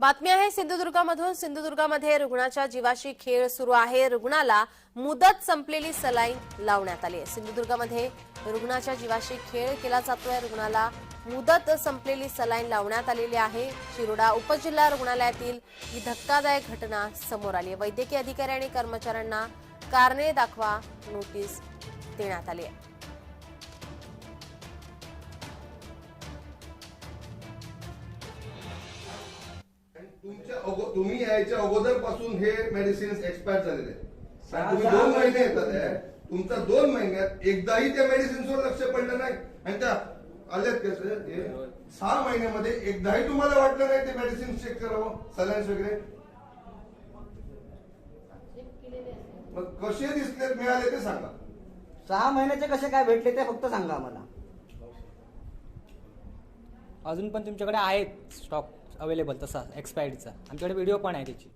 बातमी आहे सिंधुदुर्गामधून. सिंधुदुर्गामध्ये रुग्णाच्या जीवाशी खेळ सुरू आहे. रुग्णाला मुदत संपलेली सलाईन लावण्यात आली आहे. सिंधुदुर्गामध्ये रुग्णाच्या जीवाशी खेळ केला जातोय. रुग्णाला मुदत संपलेली सलाईन लावण्यात आलेली आहे. शिरोडा उपजिल्हा रुग्णालयातील ही धक्कादायक घटना समोर आली आहे. वैद्यकीय अधिकारी आणि कर्मचाऱ्यांना कारणे दाखवा नोटीस देण्यात आली आहे. तुम्ही यायच्या अगोदरपासून हे मेडिसिन एक्सपायर झालेले तुम्ही दोन महिने येतात आहे. तुमचा दोन महिन्यात एकदाही त्या मेडिसिन्सवर लक्ष पडलं नाही. आणि त्या आल्यात कसं हे सहा महिन्यामध्ये एकदाही तुम्हाला वाटलं नाही ते मेडिसिन चेक करावं सलाईन्स वगैरे? मग कसे दिसले मिळाले ते सांगा. सहा महिन्याचे कसे काय भेटले ते फक्त सांगा आम्हाला. अजून पण तुमच्याकडे आहेत स्टॉक अवेलेबल तसा एक्सपायरीचा आमच्याकडे व्हिडिओ पण आहे त्याची.